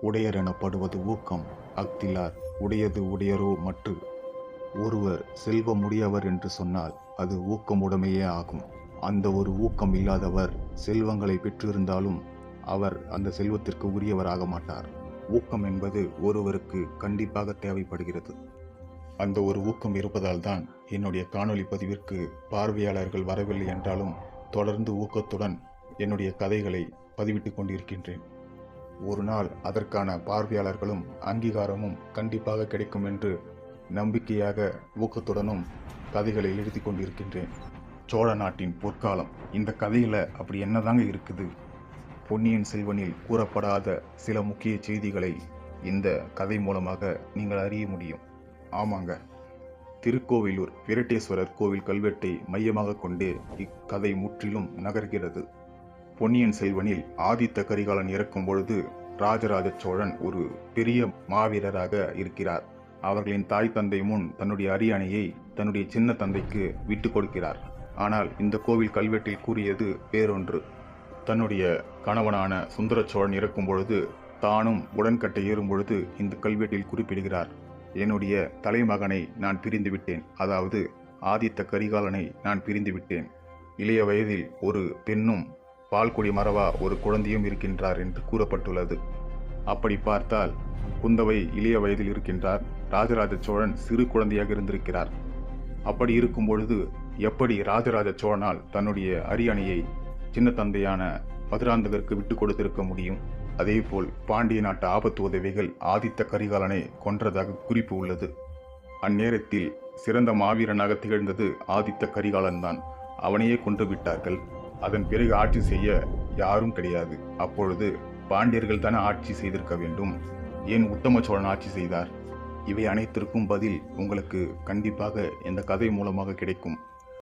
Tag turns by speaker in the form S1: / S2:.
S1: உடையர் எனப்படுவது ஊக்கம் அக்திலார் உடையது உடையரோ மற்று. ஒருவர் செல்வமுடையவர் என்று சொன்னால் அது ஊக்கமுடைமையே ஆகும். அந்த ஒரு ஊக்கம் இல்லாதவர் செல்வங்களை பெற்றிருந்தாலும் அவர் அந்த செல்வத்திற்கு உரியவராக மாட்டார். ஊக்கம் என்பது ஒருவருக்கு கண்டிப்பாக தேவைப்படுகிறது. அந்த ஒரு ஊக்கம் இருப்பதால் தான் என்னுடைய காணொளி பதிவிற்கு பார்வையாளர்கள் வரவில்லை என்றாலும் தொடர்ந்து ஊக்கத்துடன் என்னுடைய கதைகளை பதிவிட்டு கொண்டிருக்கின்றேன். ஒரு நாள் அதற்கான பார்வையாளர்களும் அங்கீகாரமும் கண்டிப்பாக கிடைக்கும் என்று நம்பிக்கையாக ஊக்கத்துடனும் கதைகளை எழுதி கொண்டிருக்கின்றேன். சோழ நாட்டின் பொற்காலம். இந்த கதையில் அப்படி என்னதாங்க இருக்குது? பொன்னியின் செல்வனில் கூறப்படாத சில முக்கிய செய்திகளை இந்த கதை மூலமாக நீங்கள் அறிய முடியும். ஆமாங்க. திருக்கோவிலூர் விரட்டேஸ்வரர் கோவில் கல்வெட்டை மையமாக கொண்டே இக்கதை முற்றிலும் நகர்கிறது. பொன்னியின் செல்வனில் ஆதித்த கரிகாலன் இறக்கும் பொழுது ராஜராஜ சோழன் ஒரு பெரிய மாவீரராக இருக்கிறார். அவர்களின் தாய் தந்தை முன் தன்னுடைய அரியணையை தன்னுடைய சின்ன தந்தைக்கு விட்டு கொடுக்கிறார். ஆனால் இந்த கோவில் கல்வெட்டில் கூறியது வேறொன்று. தன்னுடைய கணவனான சுந்தர சோழன் இறக்கும் பொழுது தானும் உடன்கட்டை ஏறும் பொழுது இந்த கல்வெட்டில் குறிப்பிடுகிறார். என்னுடைய தலைமகனை நான் பிரிந்து விட்டேன். அதாவது ஆதித்த கரிகாலனை நான் பிரிந்து விட்டேன். இளைய வயதில் ஒரு பெண்ணும் பால்குடி மரவா ஒரு குழந்தையும் இருக்கின்றார் என்று கூறப்பட்டுள்ளது. அப்படி பார்த்தால் குந்தவை இளைய வயதில் இருக்கின்றார். ராஜராஜ சோழன் சிறு குழந்தையாக இருந்திருக்கிறார். அப்படி இருக்கும் பொழுது எப்படி ராஜராஜ சோழனால் தன்னுடைய அரியணையை சின்ன தந்தையான மதுராந்தகருக்கு விட்டு கொடுத்திருக்க முடியும்? அதேபோல் பாண்டிய நாட்டு ஆபத்து உதவிகள் ஆதித்த கரிகாலனை கொன்றதாக குறிப்பு உள்ளது. அந்நேரத்தில் சிறந்த மாவீரனாக திகழ்ந்தது ஆதித்த கரிகாலன் தான் அவனையே கொன்று விட்டார்கள். அதன் பிறகு ஆட்சி செய்ய யாரும் கிடையாது. அப்பொழுது பாண்டியர்கள் தானே ஆட்சி செய்திருக்க வேண்டும். ஏன் உத்தம சோழன் ஆட்சி செய்தார்? இவை அனைத்திற்கும் பதில் உங்களுக்கு கண்டிப்பாக இந்த கதை மூலமாக கிடைக்கும்.